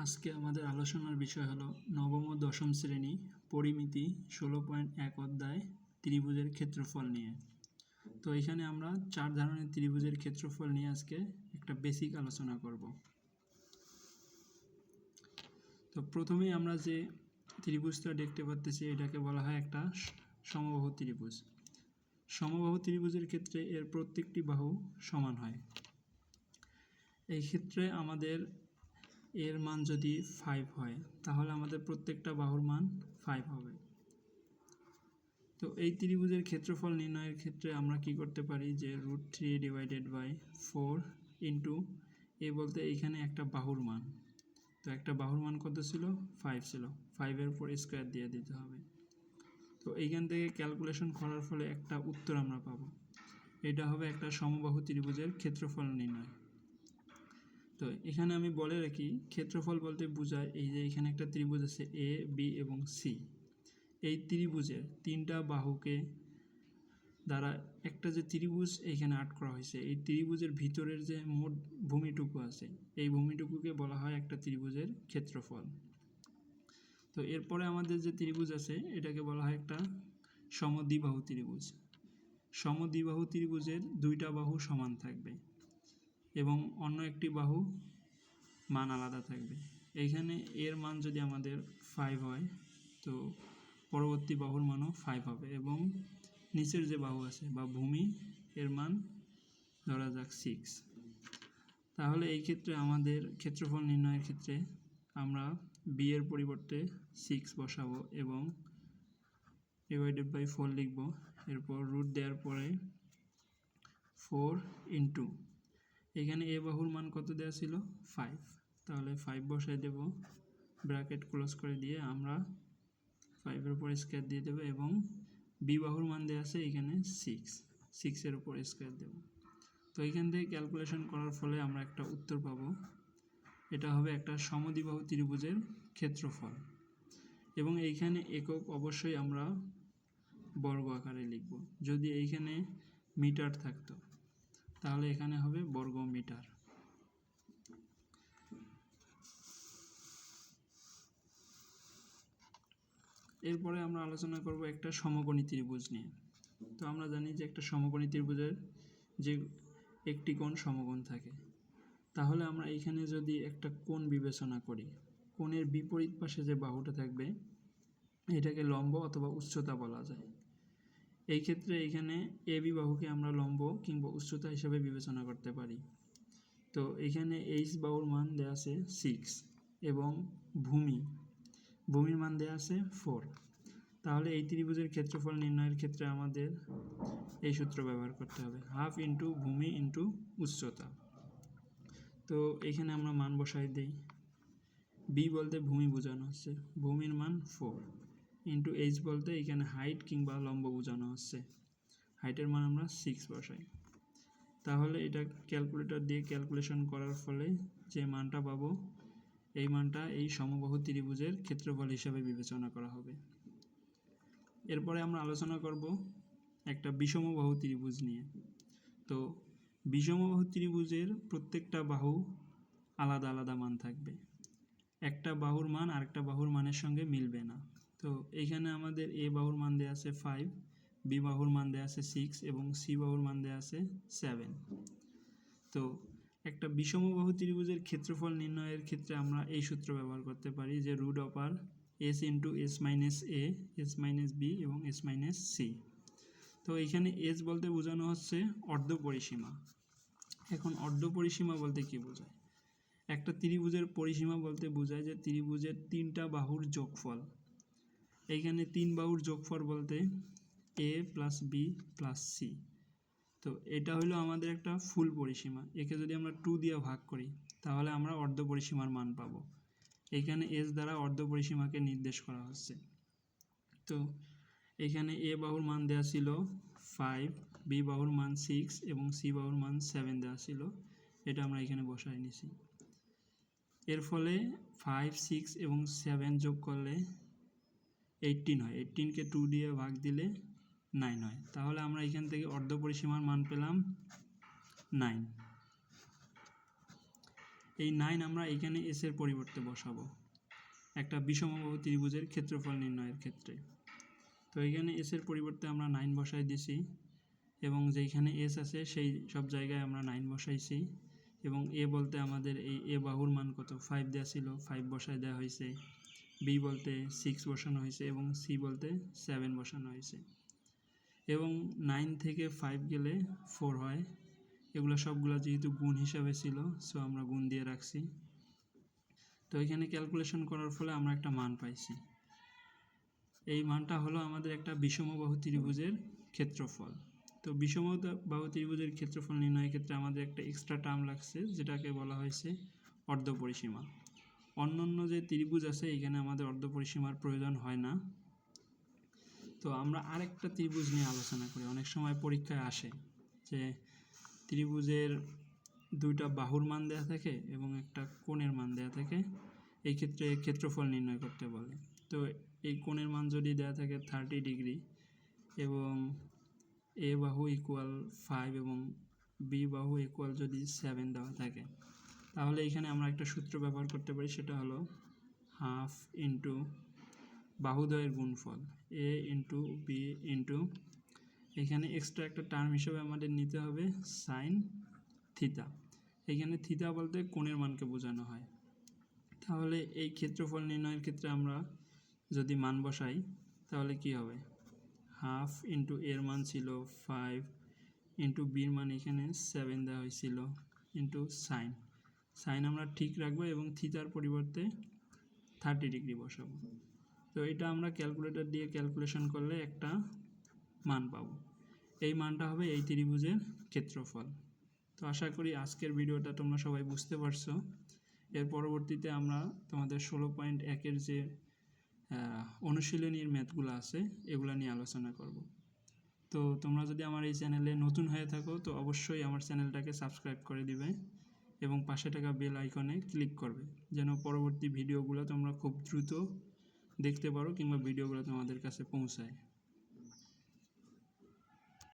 আজকে আমাদের আলোচনার বিষয় হলো নবম ও দশম শ্রেণি পরিমিতি ষোলো পয়েন্ট এক অধ্যায় ত্রিভুজের ক্ষেত্রফল নিয়ে। তো এখানে আমরা চার ধরনের ত্রিভুজের ক্ষেত্রফল নিয়ে আজকে একটা বেসিক আলোচনা করব। তো প্রথমেই আমরা যে ত্রিভুজটা দেখতে পাচ্ছি এটাকে বলা হয় একটা সমবাহু ত্রিভুজ। সমবাহু ত্রিভুজের ক্ষেত্রে এর প্রত্যেকটি বাহু সমান হয়। এই ক্ষেত্রে আমাদের এর মান যদি ফাইভ হয়, তাহলে আমাদের প্রত্যেকটা বাহুর মান ফাইভ হবে। তো এই ত্রিভুজের ক্ষেত্রফল নির্ণয়ের ক্ষেত্রে আমরা কি করতে পারি? যে root three divided by four into a বলতে এইখানে একটা বাহুর মান। তো একটা বাহুর মান কত ছিল? ফাইভ ছিল। ফাইভের উপর স্কোয়ার দিয়ে দিতে হবে। তো এইখান থেকে ক্যালকুলেশন করার ফলে একটা উত্তর আমরা পাবো। এটা হবে একটা সমবাহু ত্রিভুজের ক্ষেত্রফল নির্ণয়। তো এখানে আমি বলে রাখি, ক্ষেত্রফল বলতে বোঝায় এই যে এখানে একটা ত্রিভুজ আছে এ বি এবং সি এই ত্রিভুজের তিনটা বাহুকে দ্বারা একটা যে ত্রিভুজ এইখানে আট করা হয়েছে, এই ত্রিভুজের ভিতরের যে মোট ভূমিটুকু আছে, এই ভূমিটুকুকে বলা হয় একটা ত্রিভুজের ক্ষেত্রফল। তো এরপরে আমাদের যে ত্রিভুজ আছে, এটাকে বলা হয় একটা সমদ্বিবাহু ত্রিভুজ। সমদ্বিবাহু ত্রিভুজের দুইটা বাহু সমান থাকবে। এবং অন্য একটি বাহু মান আলাদা থাকবে। এইখানে এর মান যদি আমাদের ফাইভ হয়, তো পরবর্তী বাহুর মানও ফাইভ হবে এবং নিচের যে বাহু আছে বা ভূমি, এর মান ধরা যাক সিক্স তাহলে এই ক্ষেত্রে আমাদের ক্ষেত্রফল নির্ণয়ের ক্ষেত্রে আমরা বি এর পরিবর্তে সিক্স বসাবো এবং ডিভাইডেড বাই ফোর লিখব। এরপর রুট দেওয়ার পরে ফোর ইন্টু এখানে এ বাহুর মান কত দেওয়া ছিল? ফাইভ তাহলে ফাইভ বসাই দেব ব্র্যাকেট ক্লোজ করে দিয়ে আমরা ফাইভের উপর স্কোয়ার দিয়ে দেবো এবং বি বাহুর মান দেওয়া আছে এখানে সিক্স সিক্সের উপর স্কোয়ার দেব। তো এখান থেকে ক্যালকুলেশন করার ফলে আমরা একটা উত্তর পাবো। এটা হবে একটা সমদ্বিবাহু ত্রিভুজের ক্ষেত্রফল। এবং এইখানে একক অবশ্যই আমরা বর্গ আকারে লিখব। যদি এইখানে মিটার থাকতো। তাহলে এখানে হবে বর্গ মিটার এরপরে আমরা আলোচনা করব একটা সমকোণী ত্রিভুজ নিয়ে। তো আমরা জানি যে একটা সমকোণী ত্রিভুজের যে একটি কোণ সমকোণ থাকে। তাহলে আমরা এইখানে যদি একটা কোণ বিবেচনা করি, কোণের বিপরীত পাশে যে বাহুটা থাকবে, এটাকে লম্ব অথবা উচ্চতা বলা যায়। এই ক্ষেত্রে এখানে এ বি বাহুকে আমরা লম্ব কিংবা উচ্চতা হিসাবে বিবেচনা করতে পারি। তো এখানে এইচ বাহুর মান দেওয়া আছে সিক্স এবং ভূমি। ভূমির মান দেওয়া আছে ফোর তাহলে এই ত্রিভুজের ক্ষেত্রফল নির্ণয়ের ক্ষেত্রে আমাদের এই সূত্র ব্যবহার করতে হবে। হাফ ইন্টু ভূমি ইন্টু উচ্চতা। তো এখানে আমরা মান বসাই দিই। বি বলতে ভূমি বোঝানো হচ্ছে। ভূমির মান ফোর ইন্টু এইচ বলতে এখানে হাইট কিংবা লম্ব বোঝানো হচ্ছে। হাইটের মান আমরা সিক্স বসাই। তাহলে এটা ক্যালকুলেটর দিয়ে ক্যালকুলেশন করার ফলে যে মানটা পাবো, এই মানটা এই সমবাহু ত্রিভুজের ক্ষেত্রফল হিসাবে বিবেচনা করা হবে। এরপরে আমরা আলোচনা করব একটা বিষমবাহু ত্রিভুজ নিয়ে। তো বিষমবাহু ত্রিভুজের প্রত্যেকটা বাহু আলাদা আলাদা মান থাকবে। একটা বাহুর মান আরেকটা বাহুর মানের সঙ্গে মিলবে না। তো এইখানে আমাদের এ বাহুর মান দেওয়া আছে ফাইভ বি বাহুর মান দেওয়া আছে সিক্স এবং সি বাহুর মান দেওয়া আছে সেভেন তো একটা বিষমবাহু ত্রিভুজের ক্ষেত্রফল নির্ণয়ের ক্ষেত্রে আমরা এই সূত্র ব্যবহার করতে পারি যে root over s into s minus a s minus b এবং এস মাইনাস সি তো এখানে এস বলতে বোঝানো হচ্ছে অর্ধ পরিসীমা। এখন অর্ধ পরিসীমা বলতে কি বোঝায়? একটা ত্রিভুজের পরিসীমা বলতে বোঝায় যে ত্রিভুজের তিনটা বাহুর যোগফল। এইখানে তিন বাহুর যোগফল বলতে a plus b plus c তো এটা হলো আমাদের একটা ফুল পরিসীমা। একে যদি আমরা টু দিয়ে ভাগ করি, তাহলে আমরা অর্ধ পরিসীমার মান পাবো। এখানে এস দ্বারা অর্ধ পরিসীমাকে নির্দেশ করা হচ্ছে। তো এখানে এ বাহুর মান দেওয়া ছিল ফাইভ বি বাহুর মান সিক্স এবং সি বাহুর মান সেভেন দেওয়া ছিল। এটা আমরা এখানে বসাই নিছি। এর ফলে ফাইভ সিক্স এবং সেভেন যোগ করলে এইটিন হয়। এইটিনকে টু দিয়ে ভাগ দিলে নাইন হয়। তাহলে আমরা এখান থেকে অর্ধ পরিসীমার মান পেলাম নাইন এই নাইন আমরা এখানে এস এর পরিবর্তে বসাবো। একটা বিষমবাহু ত্রিভুজের ক্ষেত্রফল নির্ণয়ের ক্ষেত্রে। তো এখানে এস এর পরিবর্তে আমরা নাইন বসাই দিছি এবং যেইখানে এস আছে সেই সব জায়গায় আমরা নাইন বসাইছি এবং এ বলতে আমাদের এই এ বাহুর মান কত? ফাইভ দেওয়া ছিল ফাইভ বসায় দেওয়া হয়েছে। বি বলতে সিক্স বসানো হয়েছে এবং সি বলতে সেভেন বসানো হয়েছে। এবং নাইন থেকে ফাইভ গেলে ফোর হয়। এগুলো সবগুলো যেহেতু গুণ হিসাবে ছিল সো আমরা গুণ দিয়ে রাখছি। তো এখানে ক্যালকুলেশন করার ফলে আমরা একটা মান পাইছি। এই মানটা হলো আমাদের একটা বিষমবাহু ত্রিভুজের ক্ষেত্রফল। তো বিষমবাহু ত্রিভুজের ক্ষেত্রফল নির্ণয়ের ক্ষেত্রে আমাদের একটা এক্সট্রা টার্ম লাগছে, যেটাকে বলা হয়েছে অর্ধপরিসীমা। অন্য অন্য যে ত্রিভুজ আছে, এখানে আমাদের অর্ধপরিসীমার প্রয়োজন হয় না। তো আমরা আরেকটা ত্রিভুজ নিয়ে আলোচনা করি। অনেক সময় পরীক্ষায় আসে যে ত্রিভুজের দুইটা বাহুর মান দেওয়া থাকে এবং একটা কোণের মান দেওয়া থাকে। এই ক্ষেত্রে ক্ষেত্রফল নির্ণয় করতে বলে। তো এই কোণের মান যদি দেওয়া থাকে থার্টি ডিগ্রি এবং এ বাহু ইকুয়াল ফাইভ এবং বি বাহু ইকুয়াল যদি সেভেন দেওয়া থাকে তাহলে এখানে আমরা একটা সূত্র ব্যবহার করতে পারি, সেটা হলো হাফ ইন্টু বাহুদ্বয়ের গুণফল, এ ইন্টু বি ইন্টু, এখানে এক্সট্রা একটা টার্ম হিসেবে আমাদের নিতে হবে সাইন থিতা এখানে থিতা বলতে কোণের মানকে বোঝানো হয়। তাহলে এই ক্ষেত্রফল নির্ণয়ের ক্ষেত্রে আমরা যদি মান বসাই, তাহলে কি হবে? হাফ ইন্টু এর মান ছিল ফাইভ, ইন্টু বির মান এখানে সেভেন দেওয়া হয়েছিল, ইন্টু সাইন। সাইন আমরা ঠিক রাখব এবং থিতার পরিবর্তে থার্টি ডিগ্রি বসাবো। তো এটা আমরা ক্যালকুলেটর দিয়ে ক্যালকুলেশন করলে একটা মান পাবো। এই মানটা হবে এই ত্রিভুজের ক্ষেত্রফল। তো আশা করি আজকের ভিডিওটা তোমরা সবাই বুঝতে পারছ। এর পরবর্তীতে আমরা তোমাদের ষোলো পয়েন্ট একের যে অনুশীলনীর ম্যাথগুলো আছে, এগুলো নিয়ে আলোচনা করব। তো তোমরা যদি আমার এই চ্যানেলে নতুন হয়ে থাকো, তো অবশ্যই আমার চ্যানেলটাকে সাবস্ক্রাইব করে দিবে। এবং পাশে থাকা বেল আইকনে ক্লিক করবে। যেন পরবর্তী ভিডিওগুলো তোমরা খুব দ্রুত দেখতে পারো কিংবা ভিডিওগুলো তোমাদের কাছে পৌঁছায়।